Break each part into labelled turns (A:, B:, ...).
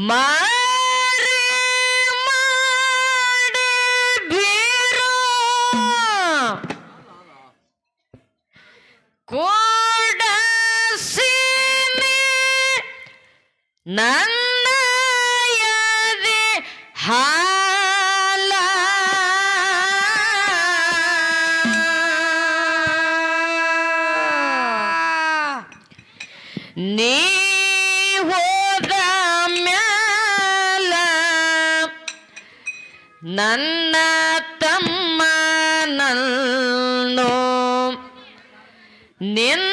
A: my ನನ್ನ ತಮ್ಮ ನನ್ನೋ. ನಿನ್ನ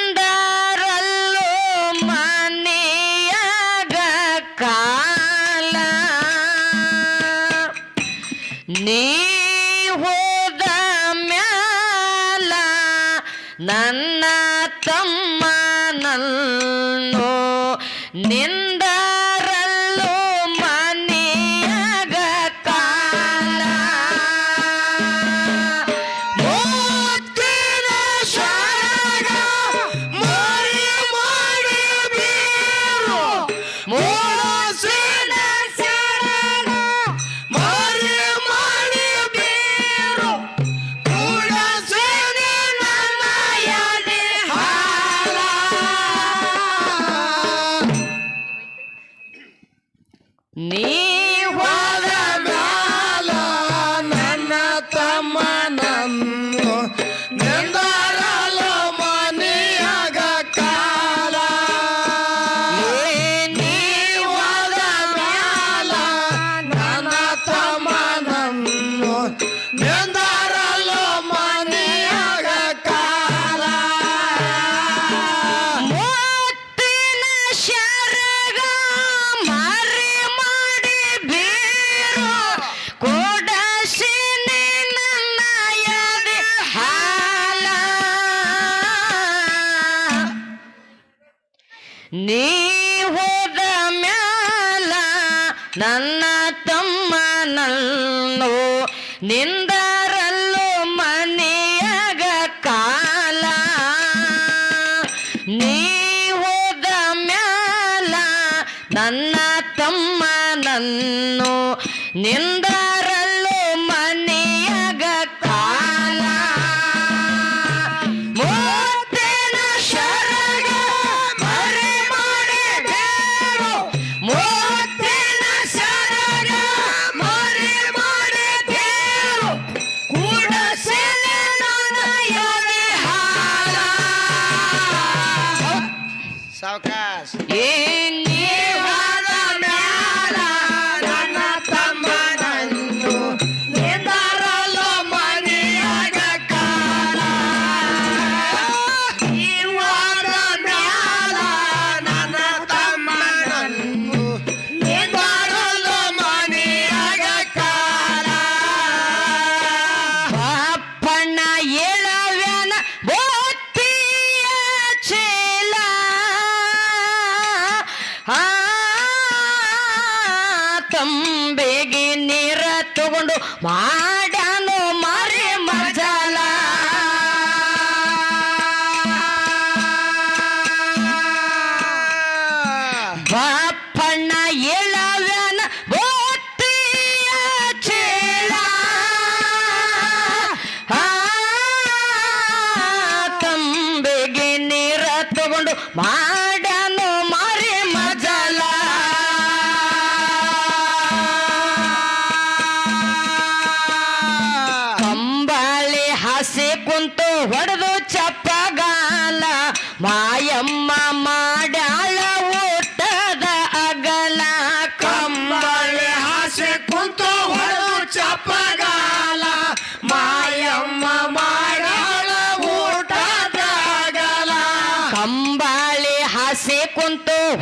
A: ಮಾಡ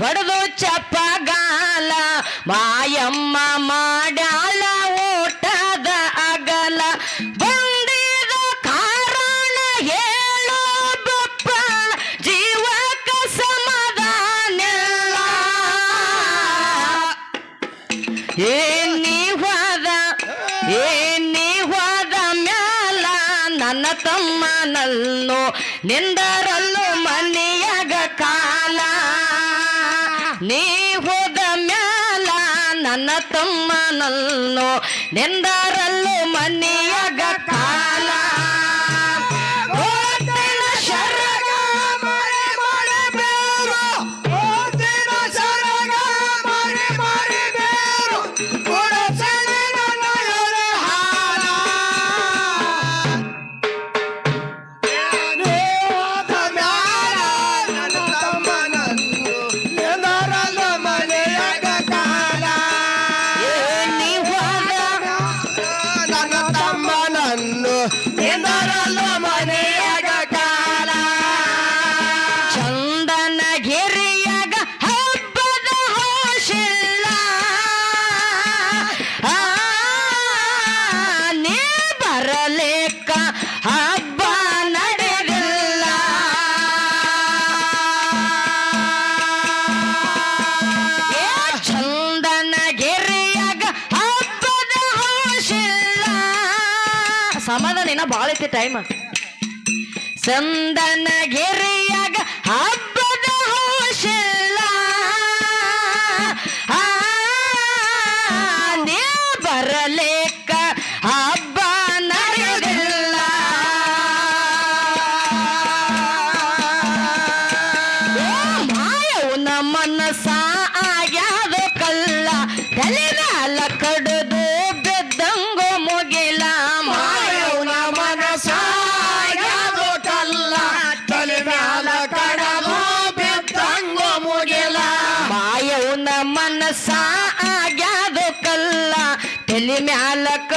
A: ಹೊಡೆದು ಚಪ್ಪಗಾಲ, ಮಾಯಮ್ಮ ಮಾಡಾಲ ಊಟದ ಅಗಲ. ಬಂದಿದ ಕಾರಣ ಹೇಳೋ ಬಪ್ಪ ಜೀವಕ ಸಮಾಧಾನಿಲ್ಲ ಏ ನೀ ಏ ನೀ ಮ್ಯಾಲ ನನ್ನ ತಮ್ಮನಲ್ಲೋ, ನಿಂದರಲ್ಲೋ
B: ಮನೆ ತಮ್ಮನನ್ನು ನೆಂದರಲ್ಲು ಮನೆಯಾಗ
A: ಸಮಾಧಾನ ಏನ ಭಾಳ ಐತಿ ಟೈಮ್ ಚಂದನಗಿರಿಯಾಗ ಹಬ್ಬದ ಹೋಶ में अलग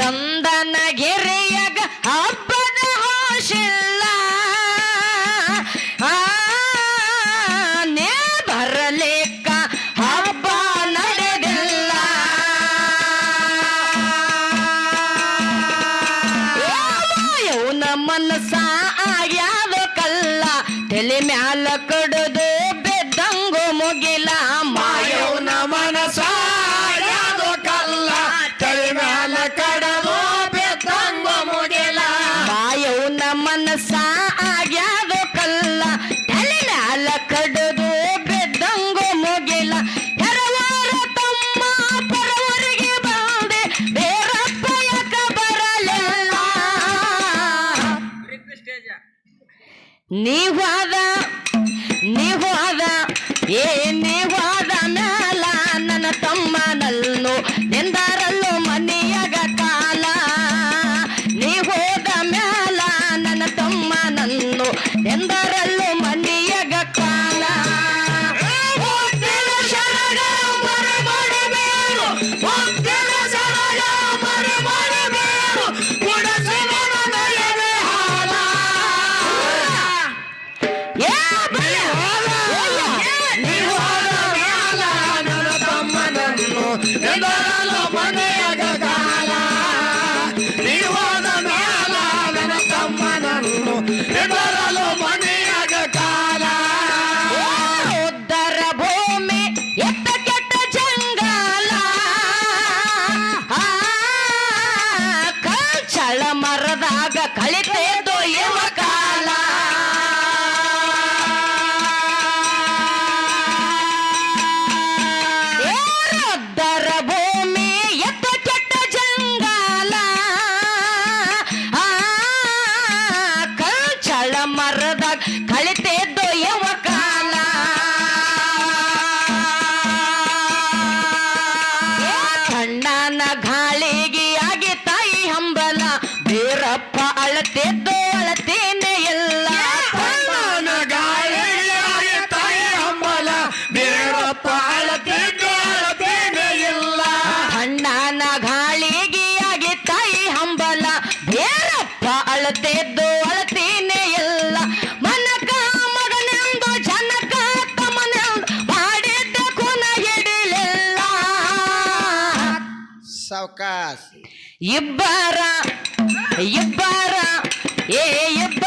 A: ಚಂದನಗೆ ನೀವಾದ
B: ಅವಕಾಶ.
A: ಇಬ್ಬರ ಇಬ್ಬರ ಏ ಇಬ್ಬರ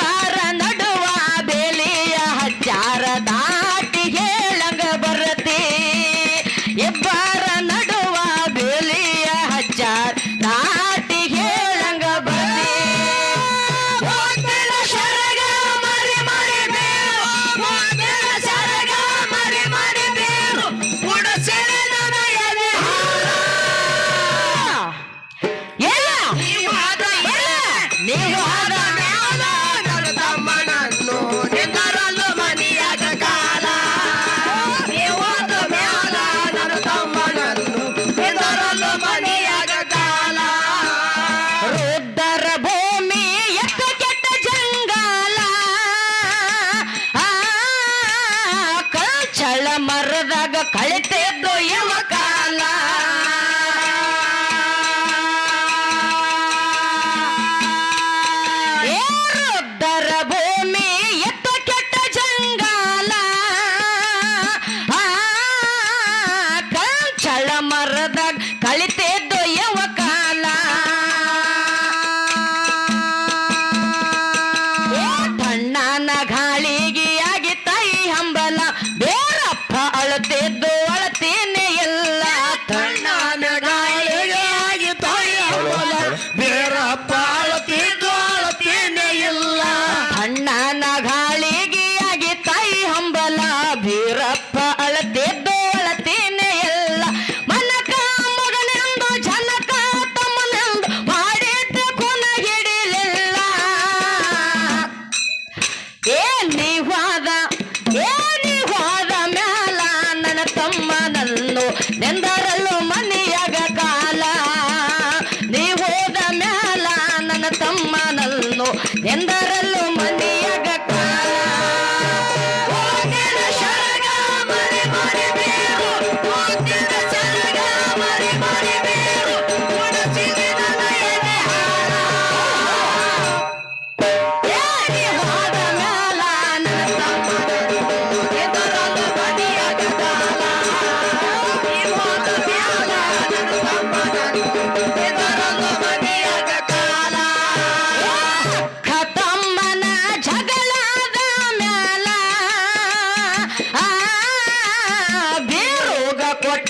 A: எந்த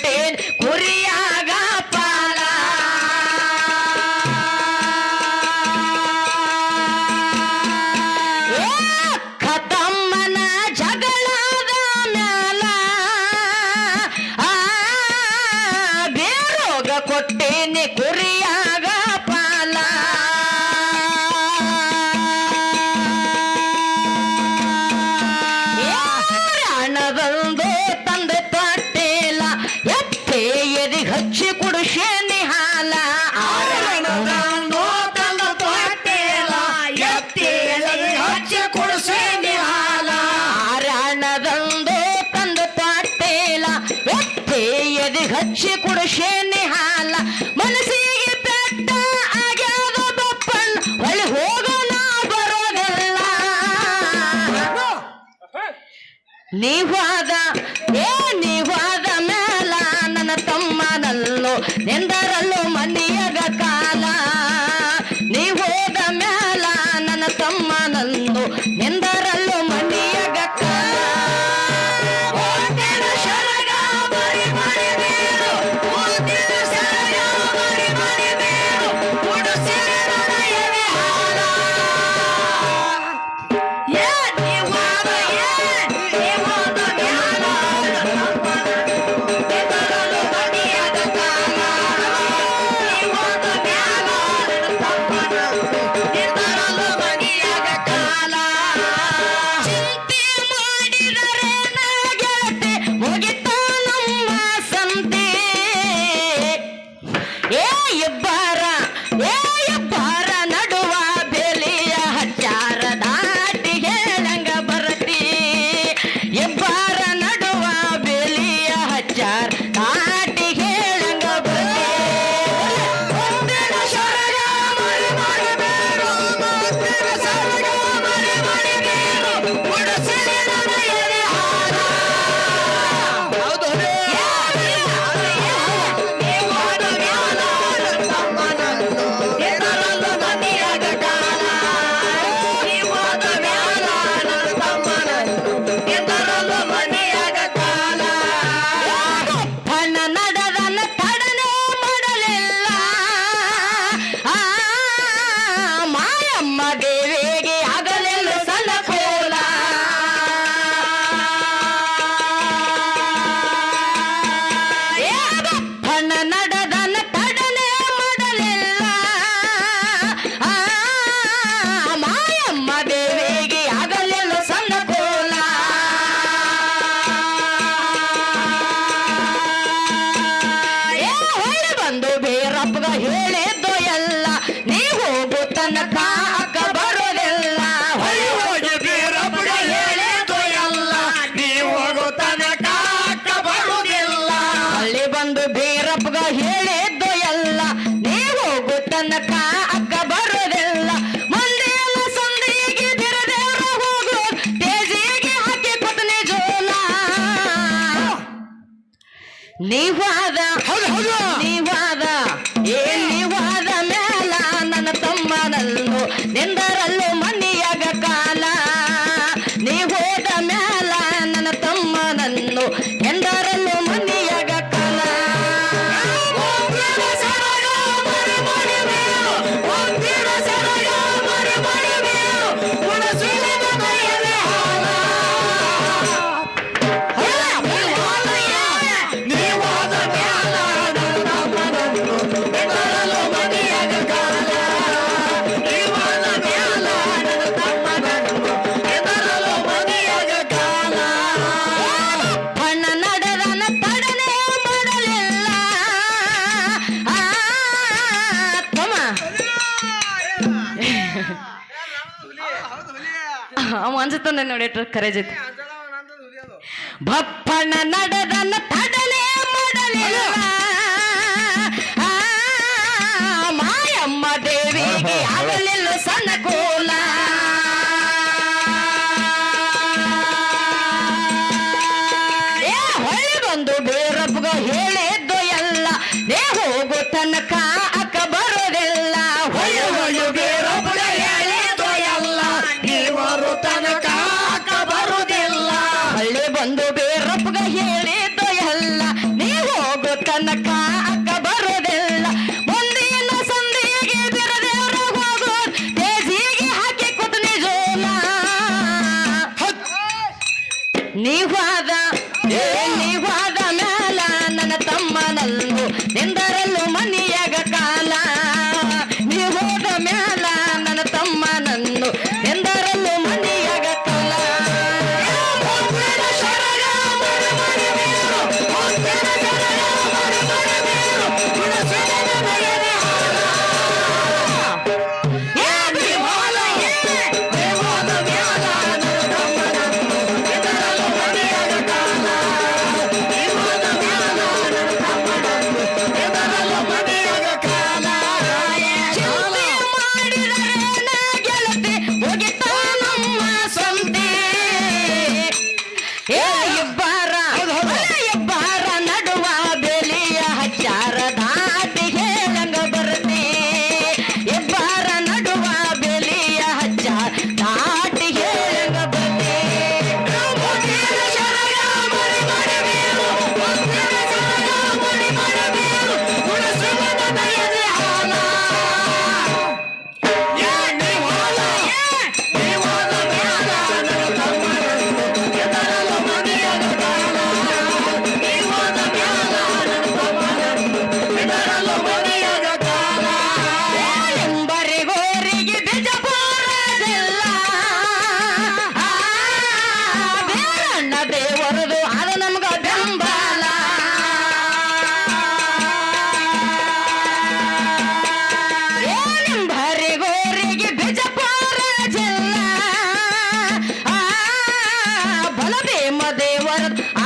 A: head. ಎದೆ ಹಚ್ಚಿ ಕುಡಿಸೇನೆ ಹಾಲ ಮನಸ್ಸಿಗೆ ಪೆಟ್ಟ ಆಗ್ಯಾದ ಬಪ್ಪಣ್ಣ ಹೊಳಿ ಹೋಗೋಣ ಬರೋದಲ್ಲ. ನೀವಾದ ಏ ನೀವಾ 你画的，好的，ಬರ್ತದ ನೋಡಿ ಕರೇಜ್ ಐತಿ ಬಪ್ಪಣ್ಣ ನಡೆದಲ್ಲ ತಡಲೇ ಮಾಡಲಿಲ್ಲ ಮಾಯಮ್ಮ ದೇವಿಗೆ ಆಗಲಿಲ್ಲ ಸಣ್ಣ what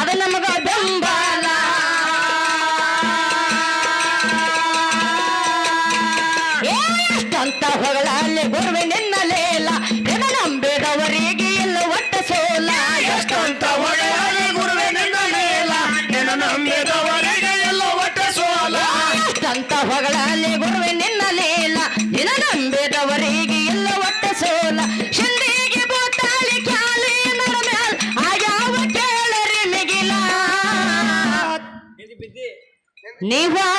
A: இறைவா